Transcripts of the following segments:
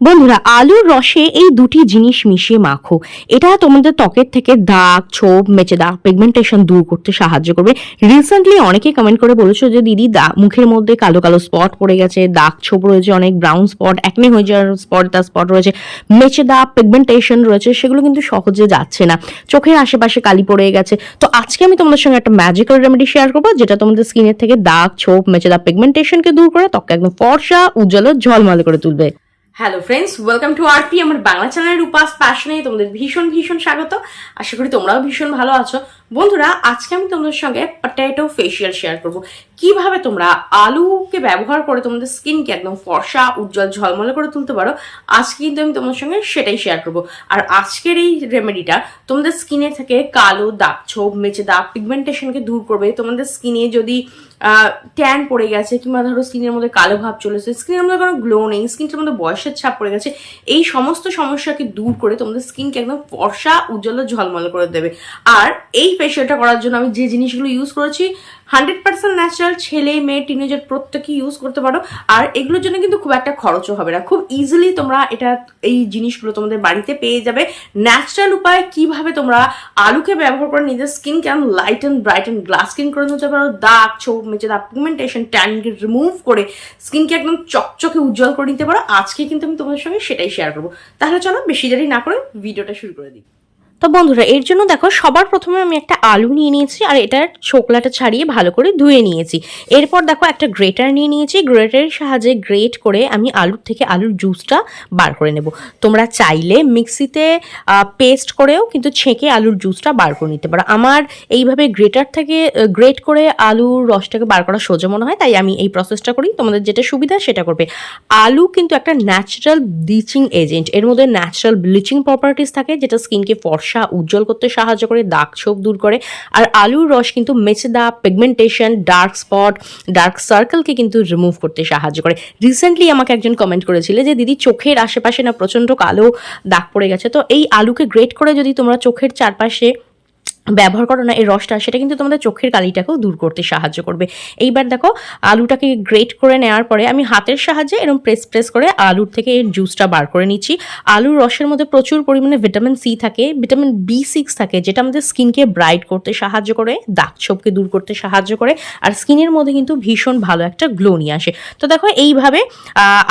বন্ধুরা, আলুর রসে এই দুটি জিনিস মিশিয়ে মাখো। এটা তোমাদের ত্বকের থেকে দাগ, ছোপ, মেচে দাগ পিগমেন্টেশন দূর করতে সাহায্য করবে। রিসেন্টলি অনেকে কমেন্ট করে বলেছ যে, দিদি মুখের মধ্যে কালো কালো স্পট পড়ে গেছে, দাগ, ছোপ রয়েছে, অনেক ব্রাউন স্পট একনে হয়ে যাওয়ার স্পট তার স্পট রয়েছে, মেচে দাগ পিগমেন্টেশন রয়েছে, সেগুলো কিন্তু সহজে যাচ্ছে না। চোখের আশেপাশে কালি পড়ে গেছে। তো আজকে আমি তোমাদের সঙ্গে একটা ম্যাজিক্যাল রেমেডি শেয়ার করব, যেটা তোমাদের স্কিনের থেকে দাগ, ছোপ, মেচে দাগ পিগমেন্টেশনকে দূর করে ত্বককে একদম ফর্সা, উজ্জ্বল ঝলমলে করে তুলবে। Hello friends welcome to R P আমার বাংলা চ্যানেলের উপাস প্যাশনে তোমাদের ভীষণ ভীষণ স্বাগত। আশা করি তোমরাও ভীষণ ভালো আছো। বন্ধুরা, আজকে আমি তোমাদের সঙ্গে পটেটো ফেসিয়াল শেয়ার করব। কীভাবে তোমরা আলুকে ব্যবহার করে তোমাদের স্কিনকে একদম ফর্সা, উজ্জ্বল, ঝলমলে করে তুলতে পারো, আজকে কিন্তু আমি তোমাদের সঙ্গে সেটাই শেয়ার করব। আর আজকের এই রেমেডিটা তোমাদের স্কিনে থেকে কালো, দাগ ছোপ মেচে দাগ পিগমেন্টেশনকে দূর করবে। তোমাদের স্কিনে যদি ট্যান পড়ে গেছে, কিংবা ধরো স্কিনের মধ্যে কালো ভাব চলেছে স্কিনের মধ্যে কোনো গ্লো নেই স্কিনটার মধ্যে বয়সের ছাপ পড়ে গেছে, এই সমস্ত সমস্যাকে দূর করে তোমাদের স্কিনকে একদম ফর্সা, উজ্জ্বল, ঝলমল করে দেবে। আর এই ফেশিয়ালটা করার জন্য আমি যে জিনিসগুলো ইউজ করেছি হান্ড্রেড পার্সেন্ট ন্যাচারাল ছেলে, মেয়ে টিনেজার প্রত্যেকেই ইউজ করতে পারো, আর এগুলোর জন্য কিন্তু খুব একটা খরচও হবে না। খুব ইজিলি তোমরা এটা, এই জিনিসগুলো তোমাদের বাড়িতে পেয়ে যাবে। ন্যাচারাল উপায়ে কীভাবে তোমরা আলুকে ব্যবহার করে নিজের স্কিন কেমন light and bright and glass skin করে নিতে পারো, দাগ, ছোপ মেচে দাগ পিগমেন্টেশন ট্যানকে রিমুভ করে স্কিনকে একদম চকচকে উজ্জ্বল করে নিতে পারো, আজকে কিন্তু আমি তোমাদের সঙ্গে সেটাই শেয়ার করব। তাহলে চলো, বেশি দেরি না করে ভিডিওটা শুরু করে দিই। তো বন্ধুরা, এর জন্য দেখো সবার প্রথমে আমি একটা আলু নিয়ে নিয়েছি আর এটার ছোকলাটা ছাড়িয়ে ভালো করে ধুয়ে নিয়েছি। এরপর দেখো একটা গ্রেটার নিয়ে নিয়েছি, গ্রেটারের সাহায্যে গ্রেট করে আমি আলুর থেকে আলুর জুসটা বার করে নেব। তোমরা চাইলে মিক্সিতে পেস্ট করেও কিন্তু ছেঁকে আলুর জুসটা বার করে নিতে পারো। আমার এইভাবে গ্রেটার থেকে গ্রেট করে আলুর রসটাকে বার করা সোজা মনে হয়, তাই আমি এই প্রসেসটা করি। তোমাদের যেটা সুবিধা সেটা করবে। আলু কিন্তু একটা ন্যাচারাল ব্লিচিং এজেন্ট এর মধ্যে ন্যাচারাল ব্লিচিং প্রপার্টিস থাকে, যেটা স্কিনকে ফর্সা উজ্জ্বল করতে সাহায্য করে, দাগ ছোপ দূর করে। আর আলুর রস কিন্তু মেচে দাগ পিগমেন্টেশন ডার্ক স্পট ডার্ক সার্কেলকে কিন্তু রিমুভ করতে সাহায্য করে। রিসেন্টলি আমাকে একজন কমেন্ট করেছিল যে, দিদি, চোখের আশেপাশে না প্রচণ্ড কালো দাগ পড়ে গেছে। তো এই আলুকে গ্রেট করে যদি তোমরা চোখের চারপাশে ব্যবহার করো না, এই রসটা, সেটা কিন্তু তোমাদের চোখের কালিটাকেও দূর করতে সাহায্য করবে। এইবার দেখো, আলুটাকে গ্রেট করে নেওয়ার পরে আমি হাতের সাহায্যে এরকম প্রেস প্রেস করে আলুর থেকে এর জুসটা বার করে নিচ্ছি। আলুর রসের মধ্যে প্রচুর পরিমাণে ভিটামিন সি থাকে ভিটামিন বি সিক্স থাকে, যেটা আমাদের স্কিনকে ব্রাইট করতে সাহায্য করে, দাগ ছোপকে দূর করতে সাহায্য করে, আর স্কিনের মধ্যে কিন্তু ভীষণ ভালো একটা গ্লো নিয়ে আসে। তো দেখো, এইভাবে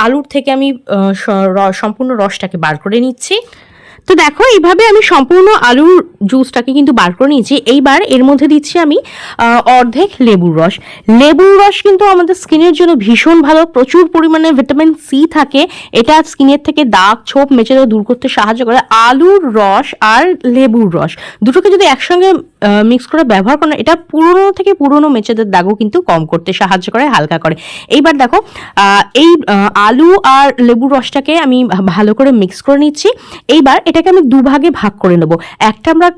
আলুর থেকে আমি সম্পূর্ণ রসটাকে বার করে নিচ্ছি। তো দেখো, এইভাবে আমি সম্পূর্ণ আলুর জুসটাকে কিন্তু বার করে নিয়েছি। এইবার এর মধ্যে দিচ্ছি আমি অর্ধেক লেবুর রস। লেবুর রস কিন্তু আমাদের স্কিনের জন্য ভীষণ ভালো। প্রচুর পরিমাণে ভিটামিন সি থাকে। এটা স্কিনের থেকে দাগ, ছোপ মেচে দূর করতে সাহায্য করে। আলুর রস আর লেবুর রস। দুটোকে যদি একসঙ্গে মিক্স করে ব্যবহার করেন এটা পুরনো থেকে পুরনো মেচেদের দাগও কিন্তু কম করতে সাহায্য করে, হালকা করে। এইবার দেখো এই আলু আর লেবুর রসটাকে আমি ভালো করে মিক্স করে নিচ্ছি। এইবার এটাকে আমি দুভাগে ভাগ করে নেব। একটা আমরা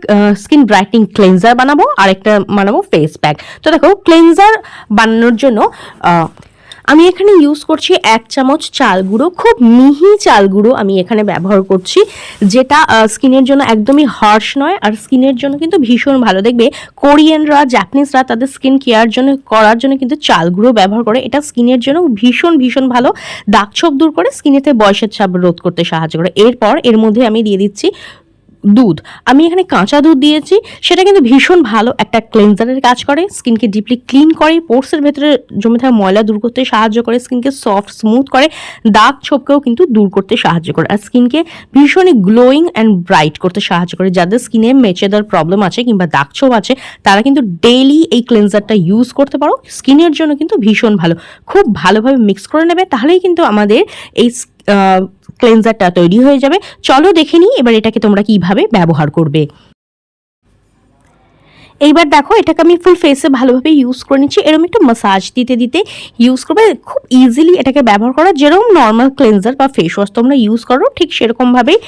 স্কিন ব্রাইটনিং ক্লেনজার বানাবো আর একটা বানাবো ফেস প্যাক তো দেখো ক্লেনজার বানানোর জন্য আমি এখানে ইউজ করছি এক চামচ চাল গুঁড়ো, খুব মিহি চাল গুঁড়ো আমি এখানে ব্যবহার করছি, যেটা স্কিনের জন্য একদমই হার্শ নয় আর স্কিনের জন্য কিন্তু ভীষণ ভালো। দেখবে, কোরিয়ানরা, জাপানিজরা তাদের স্কিন কেয়ার জন্য, করার জন্য কিন্তু চাল গুঁড়ো ব্যবহার করে। এটা স্কিনের জন্য ভীষণ ভীষণ ভালো। দাগ ছোপ দূর করে স্কিনেতে বয়সের ছাপ রোধ করতে সাহায্য করে। এরপর এর মধ্যে আমি দিয়ে দিচ্ছি দুধ। আমি এখানে কাঁচা দুধ দিয়েছি। সেটা কিন্তু ভীষণ ভালো একটা ক্লেনজারের কাজ করে। স্কিনকে ডিপলি ক্লিন করে। পোর্সের ভেতরে জমে থাকা ময়লা দূর করতে সাহায্য করে। স্কিনকে সফট স্মুথ করে। দাগ ছোপকেও কিন্তু দূর করতে সাহায্য করে। আর স্কিনকে ভীষণই গ্লোয়িং অ্যান্ড ব্রাইট করতে সাহায্য করে। যাদের স্কিনে মেচেদার প্রবলেম আছে কিংবা দাগ ছোপ আছে, তারা কিন্তু ডেইলি এই ক্লেনজারটা ইউজ করতে পারো। স্কিনের জন্য কিন্তু ভীষণ ভালো। খুব ভালোভাবে মিক্স করে নেবে। তাহলেই কিন্তু আমাদের এই ক্লেনজারটা তৈরি হয়ে যাবে। চলো দেখে নিই এবার এটাকে তোমরা কীভাবে ব্যবহার করবে। এইবার দেখো, এটাকে আমি ফুল ফেসে ভালোভাবে ইউজ করে নিচ্ছি। এরকম একটু মাসাজ দিতে দিতে ইউজ করবে। খুব ইজিলি এটাকে ব্যবহার করা যেরকম নর্মাল ক্লেন্সার বা ফেস ওয়াশ তোমরা ইউজ করো, ঠিক সেরকমভাবেই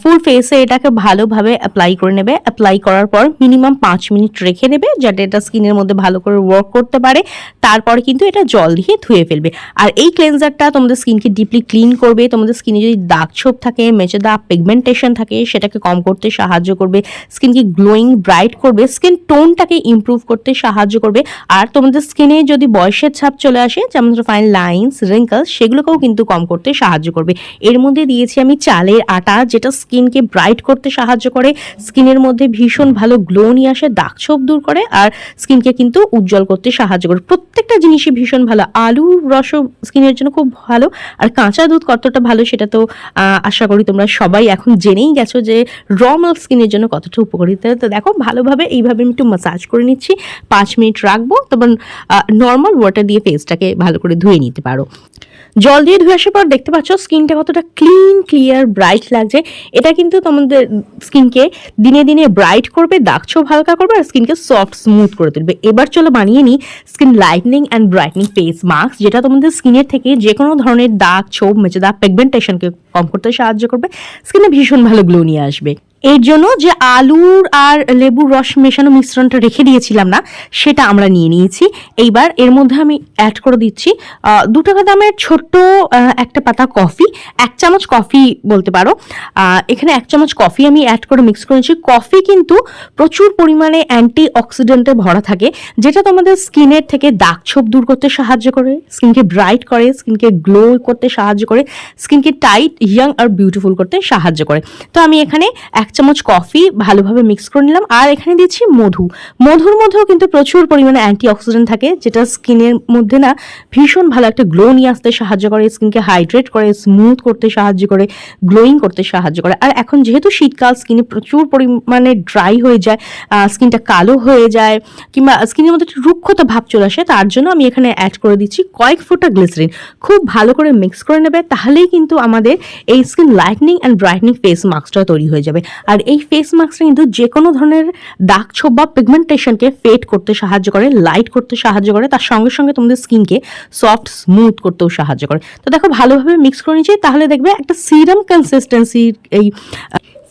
ফুল ফেসে এটাকে ভালোভাবে অ্যাপ্লাই করে নেবে। অ্যাপ্লাই করার পর মিনিমাম পাঁচ মিনিট রেখে নেবে যাতে এটা স্কিনের মধ্যে ভালো করে ওয়ার্ক করতে পারে। তারপর কিন্তু এটা জল দিয়ে ধুয়ে ফেলবে। আর এই ক্লেন্সারটা তোমাদের স্কিনকে ডিপলি ক্লিন করবে, তোমাদের স্কিনে যদি দাগ ছোপ থাকে মেচে দাগ পিগমেন্টেশন থাকে, সেটাকে কম করতে সাহায্য করবে স্কিনকে গ্লোয়িং ব্রাইট করবে স্কিন টোনটাকে ইমপ্রুভ করতে সাহায্য করবে। আর তোমাদের স্কিনে যদি বয়সের ছাপ চলে আসে যেমন ফাইন লাইন্স রিঙ্কলস সেগুলোকেও কিন্তু কম করতে সাহায্য করবে। এর মধ্যে দিয়েছি আমি চালের আটা, যেটা স্কিনকে ব্রাইট করতে সাহায্য করে। স্কিনের মধ্যে ভীষণ ভালো গ্লো নিয়ে আসে, দাগ ছোপ দূর করে, আর স্কিনকে কিন্তু উজ্জ্বল করতে সাহায্য করে প্রত্যেকটা জিনিসই ভীষণ ভালো। আলুর রসও স্কিনের জন্য খুব ভালো, আর কাঁচা দুধ কতটা ভালো সেটা তো আশা করি তোমরা সবাই এখন জেনেই গেছো যে র স্কিনের জন্য কতটা উপকারিতা। তো দেখো, ভালোভাবে এইভাবে আমি একটু মাসাজ করে নিচ্ছি। পাঁচ মিনিট রাখব তখন নর্মাল ওয়াটার দিয়ে ফেসটাকে ভালো করে ধুয়ে নিতে পারো। জল দিয়ে ধুয়ে আসার পর দেখতে পাচ্ছ স্কিনটা কতটা ক্লিন ক্লিয়ার ব্রাইট লাগছে। এটা কিন্তু তোমাদের স্কিনকে দিনে দিনে ব্রাইট করবে দাগ ছোপ হালকা করবে আর স্কিনকে সফট স্মুথ করে তুলবে। এবার চলো বানিয়ে নিই skin lightening and brightening face mask যেটা তোমাদের স্কিনের থেকে যে কোনো ধরনের দাগ ছোপ মেচে দাগ পিগমেন্টেশনকে কম করতে সাহায্য করবে। স্কিনে ভীষণ ভালো গ্লো নিয়ে আসবে। এর জন্য যে আলুর আর লেবুর রস মেশানো মিশ্রণটা রেখে দিয়েছিলাম না, সেটা আমরা নিয়ে নিয়েছি। এইবার এর মধ্যে আমি অ্যাড করে দিচ্ছি দু টাকা দামের ছোট্ট একটা পাতা কফি, এক চামচ কফি বলতে পারো। এখানে এক চামচ কফি আমি অ্যাড করে মিক্স করেছি কফি কিন্তু প্রচুর পরিমাণে অ্যান্টি অক্সিডেন্টে ভরা থাকে, যেটা তোমাদের স্কিনের থেকে দাগ ছোপ দূর করতে সাহায্য করে, স্কিনকে ব্রাইট করে, স্কিনকে গ্লো করতে সাহায্য করে, স্কিনকে টাইট ইয়াং আর বিউটিফুল করতে সাহায্য করে। তো আমি এখানে এক চামচ কফি ভালোভাবে মিক্স করে নিলাম। আর এখানে দিচ্ছি মধু। মধুর মধ্যেও কিন্তু প্রচুর পরিমাণে অ্যান্টি অক্সিডেন্ট থাকে, যেটা স্কিনের মধ্যে না ভীষণ ভালো একটা গ্লো নিয়ে আসতে সাহায্য করে স্কিনকে হাইড্রেট করে স্মুথ করতে সাহায্য করে গ্লোয়িং করতে সাহায্য করে। আর এখন যেহেতু শীতকাল স্কিনে প্রচুর পরিমাণে ড্রাই হয়ে যায় স্কিনটা কালো হয়ে যায়, কিংবা স্কিনের মধ্যে একটা রুক্ষতা ভাব চলে আসে, তার জন্য আমি এখানে অ্যাড করে দিচ্ছি কয়েক ফোঁটা গ্লিসারিন খুব ভালো করে মিক্স করে নেবে, তাহলেই কিন্তু আমাদের এই skin lightening and brightening face মাস্কটা তৈরি হয়ে যাবে। আর এই ফেস মাস্কটা কিন্তু যে কোনো ধরনের দাগ ছোপ বা পিগমেন্টেশনকে ফেড করতে সাহায্য করে লাইট করতে সাহায্য করে, তার সঙ্গে সঙ্গে তোমাদের স্কিনকে সফট স্মুথ করতেও সাহায্য করে। তো দেখো ভালোভাবে মিক্স করে নিচ্ছি তাহলে দেখবে একটা সিরাম কনসিস্টেন্সির এই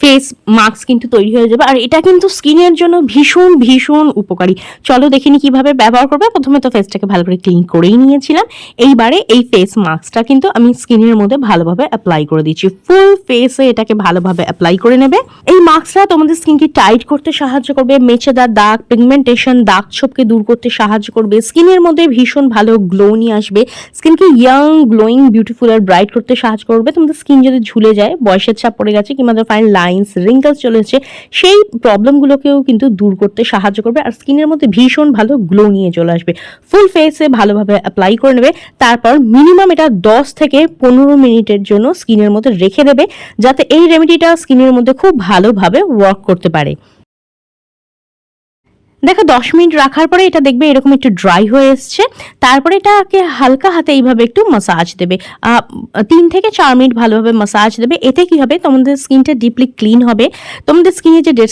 ফেস মাস্ক কিন্তু তৈরি হয়ে যাবে। আর এটা কিন্তু স্কিনের জন্য ভীষণ ভীষণ উপকারী। চলো দেখিনি কীভাবে ব্যবহার করবে। প্রথমে তো ফেসটাকে ভালো করে ক্লিন করেই নিয়েছিলাম। এইবারে এই ফেস মাস্কটা কিন্তু আমি স্কিনের মধ্যে ভালোভাবে অ্যাপ্লাই করে দিচ্ছি। ফুল ফেসে এটাকে ভালোভাবে অ্যাপ্লাই করে নেবে। এই মাস্কটা তোমাদের স্কিনকে টাইট করতে সাহায্য করবে। মেচেদার দাগ পিগমেন্টেশন দাগ ছোপকে দূর করতে সাহায্য করবে। স্কিনের মধ্যে ভীষণ ভালো গ্লো নিয়ে আসবে। স্কিনকে ইয়াং গ্লোয়িং বিউটিফুল আর ব্রাইট করতে সাহায্য করবে। তোমাদের স্কিন যদি ঝুলে যায়, বয়সের ছাপ পড়ে গেছে কিংবা ফাইন লাইন্স রিঙ্কলস চলে এসেছে, সেই প্রবলেমগুলোকেও কিন্তু দূর করতে সাহায্য করবে আর স্কিনের মধ্যে ভীষণ ভালো গ্লো নিয়ে চলে আসবে। ফুল ফেসে ভালোভাবে অ্যাপ্লাই করে নেবে, তারপর মিনিমাম এটা দশ থেকে পনেরো মিনিটের জন্য স্কিনের মধ্যে রেখে দেবে, যাতে এই রেমেডিটা স্কিনের মধ্যে খুব ভালোভাবে ওয়ার্ক করতে পারে। দেখো, দশ মিনিট রাখার পরে এটা দেখবে এরকম একটু ড্রাই হয়ে এসছে। তারপরে এটাকে হালকা হাতে এইভাবে একটু মাসাজ দেবে। তিন থেকে চার মিনিট ভালোভাবে মাসাজ দেবে। এতে কি হবে? তোমাদের স্কিনটা ডিপলি ক্লিন হবে। তোমাদের স্কিনে যে ডেড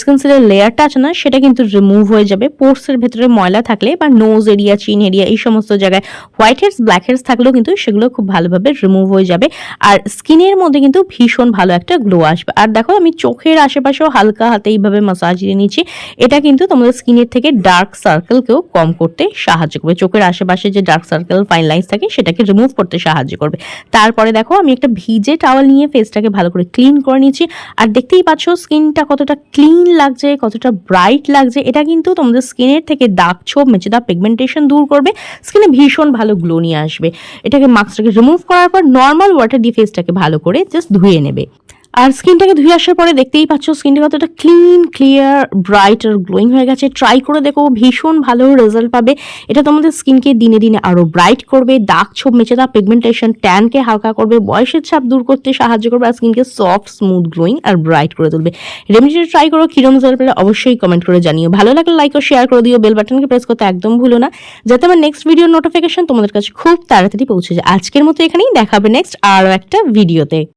লেয়ারটা আছে না, সেটা কিন্তু রিমুভ হয়ে যাবে। পোর্সের ভেতরে ময়লা থাকলে বা নোজ এরিয়া চিন এরিয়া এই সমস্ত জায়গায় হোয়াইট হেডস ব্ল্যাক হেডস থাকলেও কিন্তু সেগুলো খুব ভালোভাবে রিমুভ হয়ে যাবে। আর স্কিনের মধ্যে কিন্তু ভীষণ ভালো একটা গ্লো আসবে। আর দেখো, আমি চোখের আশেপাশেও হালকা হাতে এইভাবে মাসাজ দিয়ে নিচ্ছি। এটা কিন্তু তোমাদের স্কিনের থেকে ডার্ক সার্কেলকেও কম করতে সাহায্য করবে। চোখের আশেপাশে যে ডার্ক সার্কেল ফাইন লাইন্স থাকে, সেটাকে রিমুভ করতে সাহায্য করবে। তারপরে দেখো, আমি একটা ভিজে টাওয়াল নিয়ে ফেসটাকে ভালো করে ক্লিন করে নিয়েছি আর দেখতেই পাচ্ছ স্কিনটা কতটা ক্লিন লাগছে, কতটা ব্রাইট লাগছে। এটা কিন্তু তোমাদের স্কিনের থেকে দাগ ছোপ, মেচেদা পিগমেন্টেশন দূর করবে। স্কিনে ভীষণ ভালো গ্লো নিয়ে আসবে। এটাকে মাস্কটাকে রিমুভ করার পর নর্মাল ওয়াটার দিয়ে ফেসটাকে ভালো করে জাস্ট ধুয়ে নেবে। আর স্কিনটাকে ধুয়ে আসার পরে দেখতেই পাচ্ছ স্কিনটা কতটা ক্লিন ক্লিয়ার ব্রাইট আর গ্লোয়িং হয়ে গেছে। ট্রাই করে দেখো, ভীষণ ভালো রেজাল্ট পাবে। এটা তোমাদের স্কিনকে দিনে দিনে আরও ব্রাইট করবে, দাগ ছোপ মেচে দাগ পিগমেন্টেশন ট্যানকে হালকা করবে, বয়সের ছাপ দূর করতে সাহায্য করবে আর স্কিনকে সফট স্মুথ গ্লোয়িং আর ব্রাইট করে তুলবে। রেমেডিটা ট্রাই করো, কিরম রেজাল্ট পেলে অবশ্যই কমেন্ট করে জানিও। ভালো লাগলে লাইক ও শেয়ার করে দিও বেল বাটনকে প্রেস করতে একদম ভুলো না। যাতে আমার নেক্সট ভিডিওর নোটিফিকেশন তোমাদের কাছে খুব তাড়াতাড়ি পৌঁছে যায়। আজকের মতো এখানেই দেখাবে নেক্সট আরও একটা ভিডিওতে